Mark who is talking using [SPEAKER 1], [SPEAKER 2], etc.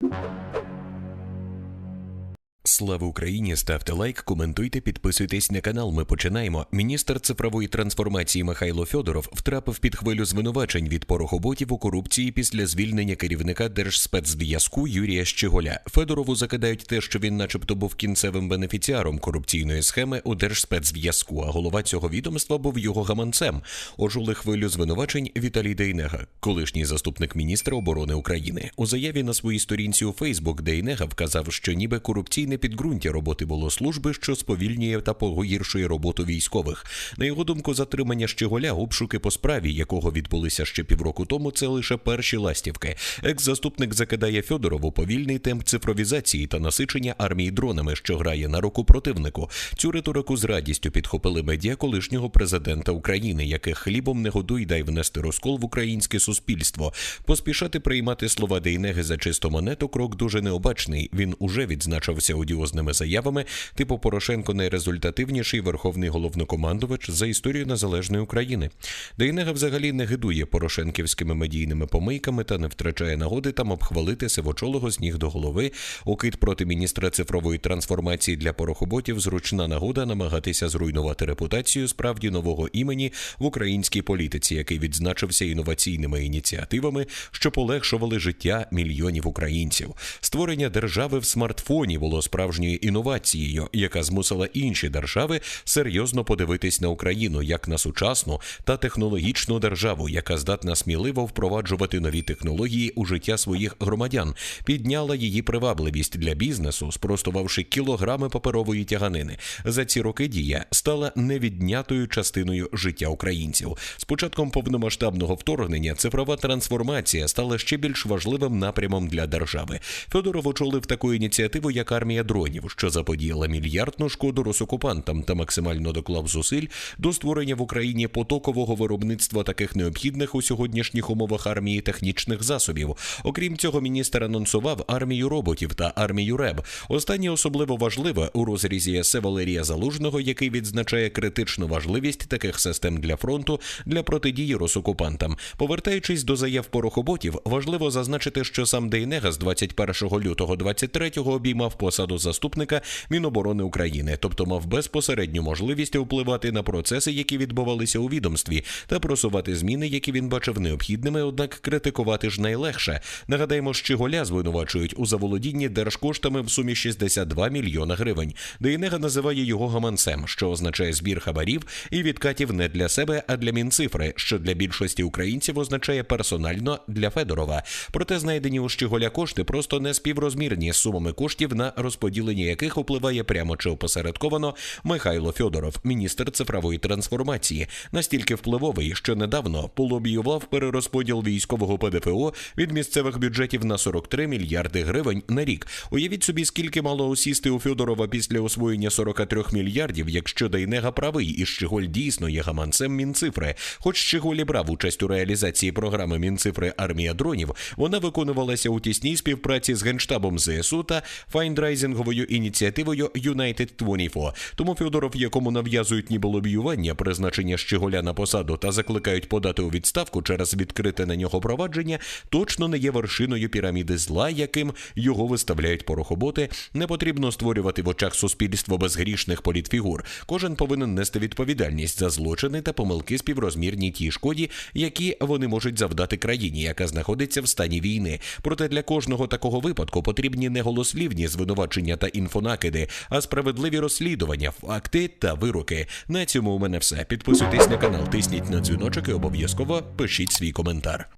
[SPEAKER 1] you Слава Україні! Ставте лайк, коментуйте, підписуйтесь на канал. Ми починаємо. Міністр цифрової трансформації Михайло Фьодоров втрапив під хвилю звинувачень від порохоботів у корупції після звільнення керівника Держспецзв'язку Юрія Щеголя. Федорову закидають те, що він, начебто, був кінцевим бенефіціаром корупційної схеми у Держспецзв'язку. А голова цього відомства був його гаманцем. Ожули хвилю звинувачень Віталій Дейнега, колишній заступник міністра оборони України. У заяві на своїй сторінці у Фейсбук Дейнега вказав, що ніби корупційне підґрунтя роботи було служби, що сповільнює та погіршує роботу військових. На його думку, затримання Щеголя, обшуки по справі, якого відбулися ще півроку тому, це лише перші ластівки. Екс-заступник закидає Федорову повільний темп цифровізації та насичення армії дронами, що грає на руку противнику. Цю риторику з радістю підхопили медіа колишнього президента України, яких хлібом не годуй дай внести розкол в українське суспільство. Поспішати приймати слова Дейнеги за чисту монету крок дуже необачний. Він уже відзначився одіозними заявами, типу Порошенко найрезультативніший верховний головнокомандувач за історію незалежної України. Дейнега взагалі не гидує порошенківськими медійними помийками та не втрачає нагоди там обхвалити сивочолого з ніг до голови. Укид проти міністра цифрової трансформації для порохоботів зручна нагода намагатися зруйнувати репутацію справді нового імені в українській політиці, який відзначився інноваційними ініціативами, що полегшували життя мільйонів українців. Створення держави в смартфоні було справжньою інновацією, яка змусила інші держави серйозно подивитись на Україну як на сучасну та технологічну державу, яка здатна сміливо впроваджувати нові технології у життя своїх громадян, підняла її привабливість для бізнесу, спростувавши кілограми паперової тяганини. За ці роки дія стала невіднятою частиною життя українців. З початком повномасштабного вторгнення цифрова трансформація стала ще більш важливим напрямом для держави. Федоров очолив таку ініціативу, як армія дронів, що заподіяла мільярдну шкоду росокупантам та максимально доклав зусиль до створення в Україні потокового виробництва таких необхідних у сьогоднішніх умовах армії технічних засобів. Окрім цього, міністр анонсував армію роботів та армію РЕБ. Останнє особливо важливе у розрізі есе Валерія Залужного, який відзначає критичну важливість таких систем для фронту для протидії росокупантам. Повертаючись до заяв порохоботів, важливо зазначити, що сам Дейнега з 21 лютого 23-го обіймав посаду заступника Міноборони України, тобто мав безпосередню можливість впливати на процеси, які відбувалися у відомстві, та просувати зміни, які він бачив необхідними, однак критикувати ж найлегше. Нагадаємо, Щеголя звинувачують у заволодінні держкоштами в сумі 62 мільйона гривень. Дейнега називає його гаманцем, що означає збір хабарів і відкатів не для себе, а для мінцифри, що для більшості українців означає персонально для Федорова. Проте знайдені у Щеголя кошти просто не співрозмірні з сумами коштів, на розподілення яких впливає прямо чи опосередковано Михайло Фьодоров, міністр цифрової трансформації, настільки впливовий, що недавно полобіював перерозподіл військового ПДФО від місцевих бюджетів на 43 мільярди гривень на рік. Уявіть собі, скільки мало осісти у Фьодорова після освоєння 43 мільярдів, якщо Дейнега правий, і Щеголь дійсно є гаманцем Мінцифри. Хоч Щеголь і брав участь у реалізації програми Мінцифри Армія дронів, вона виконувалася у тісній співпраці з генштабом ЗСУ та файндрайзинговою ініціативою United 24. Тому Федоров, якому нав'язують ніби лобіювання, призначення Щеголя на посаду та закликають подати у відставку через відкрите на нього провадження, точно не є вершиною піраміди зла, яким його виставляють порохоботи. Не потрібно створювати в очах суспільства безгрішних політфігур. Кожен повинен нести відповідальність за злочини та помилки співрозмірні тій шкоді, які вони можуть завдати країні, яка знаходиться в стані війни. Проте для кожного такого випадку потрібні не голослівні звинувачення та інфонакиди, а справедливі розслідування, факти та вироки. На цьому у мене все. Підписуйтесь на канал, тисніть на дзвіночок і обов'язково пишіть свій коментар.